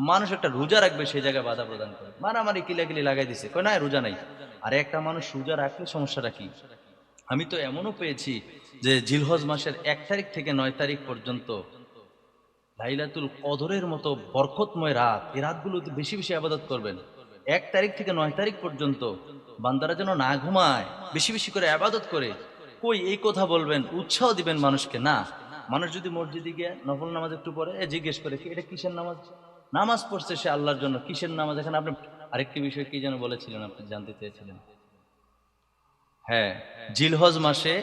মানুষ একটা রোজা রাখবে, সেই জায়গায় বাধা প্রদান করে। মারামারি, কিলাকিলি লাগাই দিছে। কয়, না, রোজা নাই। আর একটা মানুষ রোজা রাখলে সমস্যাটা কি? আমি তো এমনও পেয়েছি যে জিলহজ মাসের এক তারিখ থেকে নয় তারিখ পর্যন্ত লাইলাতুল কদরের মতো বরকতময় রাত, এই রাতগুলোতে বেশি বেশি আবাদত করবেন। এক তারিখ থেকে নয় তারিখ পর্যন্ত বান্দারা যেন না ঘুমায়, বেশি বেশি করে আবাদত করে। কই, এই কথা বলবেন, উৎসাহ দিবেন মানুষকে? না। মানুষ যদি মসজিদে গিয়ে নফল নামাজ একটু পরে জিজ্ঞেস করে কি, এটা কিসের নামাজ? নামাজ পড়ছে সে আল্লাহর জন্য, কিসের নামাজ? এখানে আপনি আরেকটি বিষয় কি যেন বলেছিলেন, আপনি জানতে চেয়েছিলেন? হ্যাঁ জিলহজ মাসে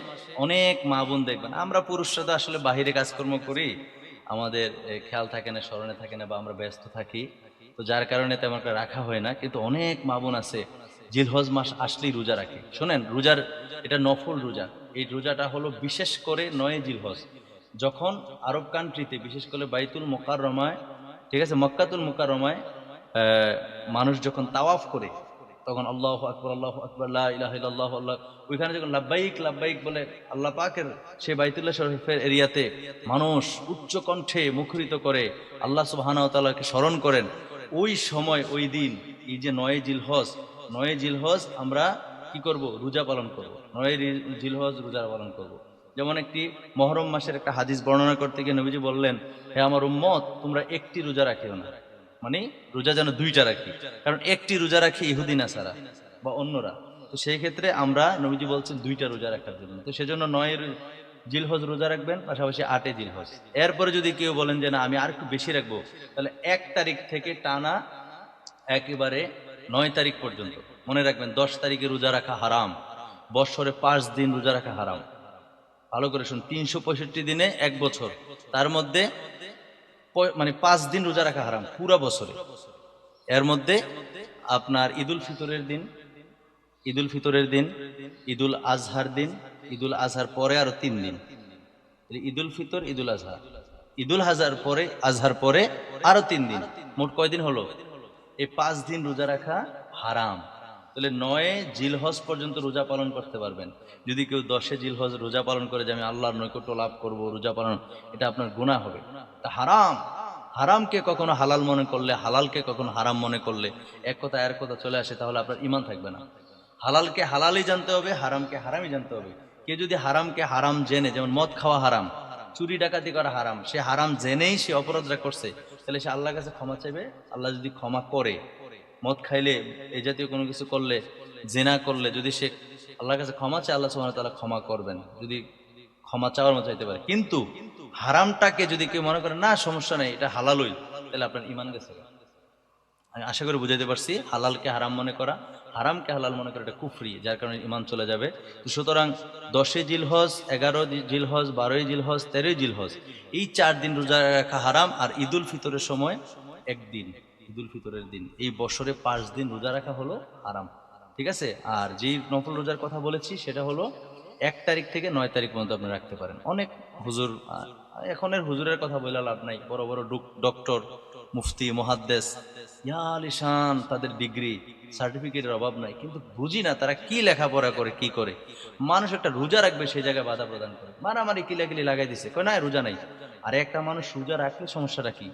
অনেক মা বোন দেখবেন, আমরা পুরুষরা তো আসলে বাহিরে কাজকর্ম করি, আমাদের খেয়াল থাকে না, স্মরণে থাকে না বা আমরা ব্যস্ত থাকি, তো যার কারণে তেমন একটা রাখা হয় না, কিন্তু অনেক মা বোন আছে, জিলহজ মাস আসলেই রোজা রাখে। শোনেন, রোজার, এটা নফল রোজা, এই রোজাটা হলো বিশেষ করে নয় জিলহজ, যখন আরব কান্ট্রিতে বিশেষ করে বাইতুল মোকাররমায় ঠিক আছে, মক্কাতুল মোকাররমায় মানুষ যখন তাওয়াফ করে, তখন আল্লাহ আকবর আল্লাহ আকবর, লা ইলাহা ইল্লাল্লাহু আল্লাহ, ওইখানে যখন লাব্বাইক লাব্বাইক বলে আল্লাহ পাকের সেই বাইতুল্লাহ শরীফের এরিয়াতে মানুষ উচ্চ কণ্ঠে মুখরিত করে আল্লাহ সুবহানাহু ওয়া স্মরণ করেন, ওই সময়, ওই দিন, এই যে নয় জিলহজ নয় জিলহজ আমরা কি করব? রোজা পালন করব। নয় জিলহজ, রোজা পালন করব। যেমন একটি মহরম মাসের একটা হাদিস বর্ণনা করতে গিয়ে নবীজি বললেন, হে আমার উম্মত, তোমরা একটি রোজা রাখিও না। মানে রোজা যেন দুইটা রাখি, কারণ একটি রোজা রাখি ইহুদি, নাসারা বা অন্যরা। তো সেই ক্ষেত্রে আমরা নবীজি বলছেন দুইটা রোজা রাখার জন্য। তো সেজন্য নয় জিলহজ রোজা রাখবেন, পাশাপাশি আটে জিলহজ। এরপরে যদি কেউ বলেন যে, না, আমি আর একটু বেশি রাখব, তাহলে এক তারিখ থেকে টানা একেবারে নয় তারিখ পর্যন্ত। মনে রাখবেন, দশ তারিখে রোজা রাখা হারাম, বৎসরে পাঁচ দিন রোজা রাখা হারাম। ভালো করে শুন, তিনশো পঁয়ষট্টি দিনে এক বছর। তার মধ্যে মানে পাঁচ দিন রোজা রাখা হারাম, পুরা বছরে। এর মধ্যে আপনার ঈদুল ফিতরের দিন, ঈদুল ফিতরের দিন, ঈদুল আজহার দিন, ঈদুল আজহার পরে আরও তিন দিন। ঈদুল ফিতর, ঈদুল আজহার। ঈদুল হাজার পরে, আজহার পরে আরও তিন দিন। মোট কয়দিন হলো? এই পাঁচ দিন রোজা রাখা হারাম। তাহলে নয় জিলহজ পর্যন্ত রোজা পালন করতে পারবেন। যদি কেউ দশে জিলহজ রোজা পালন করে যে আমি আল্লাহর নৈকট্য লাভ করব, রোজা পালন, এটা আপনার গুণা হবে। তা হারাম। হারামকে কখনো হালাল মনে করলে, হালালকে কখনো হারাম মনে করলে, এক কথা এর কথা চলে আসে, তাহলে আপনার ইমান থাকবে না। হালালকে হালালই জানতে হবে, হারামকে হারামই জানতে হবে। কেউ যদি হারামকে হারাম জেনে, যেমন মদ খাওয়া হারাম, চুরি ডাকাতি করা হারাম, সে হারাম জেনেই সে অপরাধটা করছে, তাহলে সে আল্লাহর কাছে ক্ষমা চাইবে, আল্লাহ যদি ক্ষমা করে মদ খাইলে এই জাতীয় কোনো কিছু করলে, জেনা করলে, যদি সে আল্লাহর কাছে ক্ষমা চায়, আল্লাহ সুবহানাহু ওয়া তাআলা ক্ষমা করবেন। যদি ক্ষমা চাওয়ার মতো চাইতে পারে। কিন্তু হারামটাকে যদি কেউ মনে করে, না, সমস্যা নেই, এটা হালালই, তাহলে আপনার ইমান গেছে আমি আশা করি বুঝাইতে পারছি, হালালকে হারাম মনে করা, হারামকে হালাল মনে করা এটা কুফরি, যার কারণে ইমান চলে যাবে। সুতরাং দশে জিলহজ, এগারো জিলহজ, বারোই জিলহজ, তেরোই জিলহজ, এই চার দিন রোজা রাখা হারাম আর ঈদুল ফিতরের সময় একদিন। ঈদুল ফিতরের দিন। এই বছরে পাঁচ দিন রোজা রাখা হলো আরাম ঠিক আছে? আর যেই নফল রোজার কথা বলেছি, সেটা হলো এক তারিখ থেকে নয় তারিখ পর্যন্ত আপনি রাখতে পারেন। অনেক হুজুর এখনের হুজুরের কথা বলে লাভ নাই। বড় বড় ডুক- ডক্টর, মুফতি মহাদ্দেশ ইয়া আলিশান, তাদের ডিগ্রি, সার্টিফিকেটের অভাব নাই। কিন্তু বুঝি না তারা কি লেখাপড়া করে, কি করে। মানুষ একটা রোজা রাখবে, সেই জায়গায় বাধা প্রদান করে। মারামারি, কিলাকিলি লাগাই দিছে। কয় না রোজা নাই। আর একটা মানুষ রোজা রাখলে সমস্যাটা কি?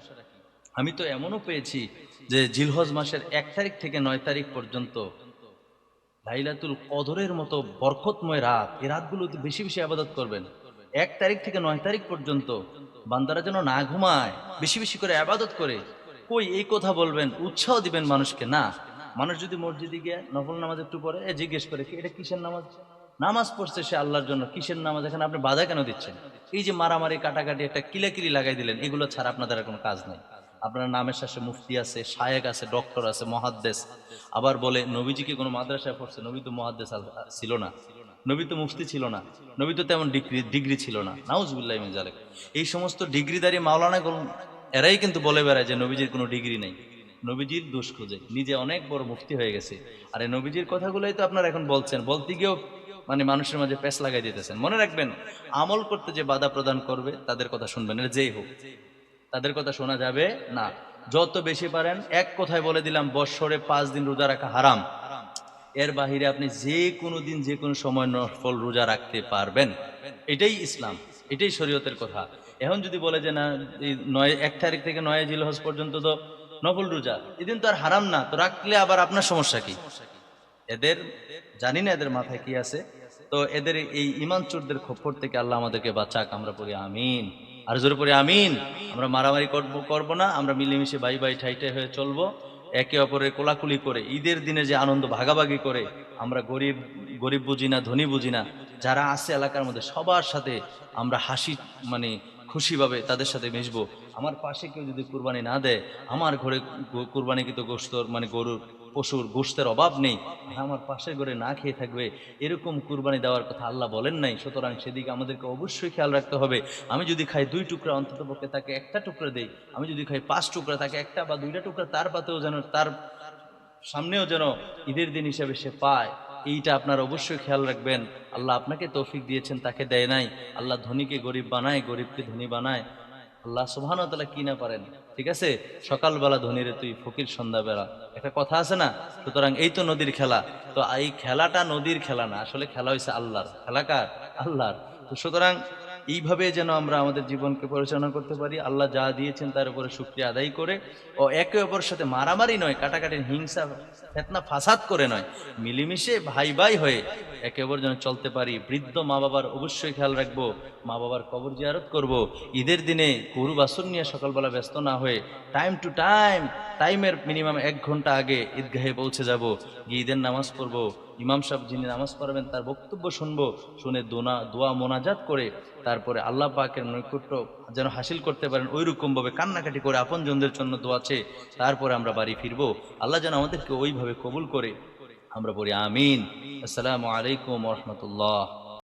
আমি তো এমনও পেয়েছি যে জিলহজ মাসের এক তারিখ থেকে নয় তারিখ পর্যন্ত লাইলাতুল কদরের মতো বরকতময় রাত, এই রাতগুলোতে বেশি বেশি আবাদত করবেন। এক তারিখ থেকে নয় তারিখ পর্যন্ত বান্দারা যেন না ঘুমায়, বেশি বেশি করে আবাদত করে। কই এই কথা বলবেন? উৎসাহ দিবেন মানুষকে? না। মানুষ যদি মসজিদে গিয়ে নফল নামাজ একটু পরে এ জিজ্ঞেস করে, এটা কিসের নামাজ? নামাজ পড়ছে সে আল্লাহর জন্য, কিসের নামাজ? এখানে আপনি বাধা কেন দিচ্ছেন? এই যে মারামারি, কাটাকাটি, একটা কিলাকিলি লাগাই দিলেন, এগুলো ছাড়া আপনাদের কোনো কাজ নাই। আপনার নামের শেষে মুফতি আছে শায়েক আছে, ডক্টর আছে, মহাদ্দেশ। আবার বলে, নবীজি কি কোনো মাদ্রাসায় পড়ছে? নবী তো মহাদ্দেশ ছিল না। নবী তো মুফতি ছিল না। নবী তো তেমন ডিগ্রি ডিগ্রি ছিল না। নাউজুবিল্লাহ মিন এই সমস্ত ডিগ্রিদারি মাওলানা এরাই কিন্তু বলে বেড়ায় যে নবীজির কোনো ডিগ্রি নেই। নবীজির দোষ খুঁজে। নিজে অনেক বড় মুফতি হয়ে গেছে। আর এই নবীজির কথাগুলোই তো আপনারা এখন বলছেন। বলতে গিয়েও মানে মানুষের মাঝে প্যাস লাগাই দিতেছেন। মনে রাখবেন, আমল করতে যে বাধা প্রদান করবে, তাদের কথা শুনবেন। এটা যেই হোক। তাদের কথা শোনা যাবে না। যত বেশি পারেন, এক কথায় বলে দিলাম, বৎসরে পাঁচ দিন রোজা রাখা হারাম। এর বাহিরে আপনি যে কোনো দিন, যে কোনো সময় নফল রোজা রাখতে পারবেন। এটাই ইসলাম, এটাই শরীয়তের কথা। এখন যদি বলে যে, না নয়, এক তারিখ থেকে নয় জিলহজ পর্যন্ত তো নফল রোজা, এদিন তো আর হারাম না, তো রাখলে আবার আপনার সমস্যা কি? এদের, জানি না এদের মাথায় কি আছে। তো এদের এই ইমান চোরদের খপ্পর থেকে আল্লাহ আমাদেরকে বাঁচাক, আমরা পড়ি আমিন। আর জোরে পড়ি, আমিন। আমরা মারামারি করব করব না, আমরা মিলেমিশে বাই বাই ঠাই ঠাই হয়ে চলবো। একে অপরের কোলাকুলি করে, ঈদের দিনে যে আনন্দ ভাগাভাগি করে, আমরা গরিব গরিব বুঝি না, ধনী বুঝি না, যারা আছে এলাকার মধ্যে সবার সাথে আমরা হাসি মানে খুশিভাবে তাদের সাথে মিশবো। আমার পাশে কেউ যদি কুরবানি না দেয়, আমার ঘরে গো- কুরবানিকৃত গোস্তর মানে গরুর পশুর গোস্তের অভাব নেই। আমার পাশের ঘরে না খেয়ে থাকবে, এরকম কুরবানি দেওয়ার কথা আল্লাহ বলেন নাই। সুতরাং সেদিকে আমাদেরকে অবশ্যই খেয়াল রাখতে হবে। আমি যদি খাই দুই টুকরা, অন্তত পক্ষে তাকে একটা টুকরা দেই। আমি যদি খাই পাঁচ টুকরা, তাকে একটা বা দুইটা টুকরা, তার পাতেও যেন, তার সামনেও যেন ঈদের দিন হিসাবে সে পায়, এইটা আপনার অবশ্যই খেয়াল রাখবেন। আল্লাহ আপনাকে তৌফিক দিয়েছেন, তাকে দেয় নাই। আল্লাহ ধনীকে গরিব বানায়, গরিবকে ধনী বানায়। আল্লাহ সুহান তালা কি না পারেন? ঠিক আছে? সকালবেলা ধনীরে তুই ফকির সন্ধ্যাবেলা। একটা কথা আছে না? সুতরাং এই তো নদীর খেলা। তো এই খেলাটা নদীর খেলা না, আসলে খেলা হয়েছে আল্লাহর। খেলাকার আল্লাহর। তো সুতরাং এইভাবে যেন আমরা আমাদের জীবনকে পরিচালনা করতে পারি। আল্লাহ যা দিয়েছেন তার উপরে শুক্রিয়া আদায় করে ও একে অপরের সাথে মারামারি নয় কাটাকাটি হিংসা, ফেতনা, ফাসাদ করে নয়। মিলেমিশে ভাই ভাই হয়ে একে অপর যেন চলতে পারি। বৃদ্ধ মা বাবার অবশ্যই খেয়াল রাখব মা বাবার কবর জিয়ারত করব। ঈদের দিনে গরু বাসন নিয়ে সকালবেলা ব্যস্ত না হয়ে টাইম টু টাইম টাইমের মিনিমাম এক ঘণ্টা আগে ঈদগাহে পৌঁছে যাব। গিয়ে ঈদের নামাজ পড়ব। ইমাম সাহেব যিনি নামাজ পড়াবেন, তার বক্তব্য শুনব, শুনে দোনা, দোয়া, মোনাজাত করে তারপরে আল্লাহ পাকের নৈকট্য যেন হাসিল করতে পারেন ওই রকমভাবে কান্নাকাটি করে আপনজনদের জন্য দোয়া দোয়াছে তারপরে আমরা বাড়ি ফিরবো। আল্লাহ যেন আমাদেরকে ওইভাবে কবুল করে আমরা বলি আমিন। আসসালামু আলাইকুম রহমতুল্লাহ।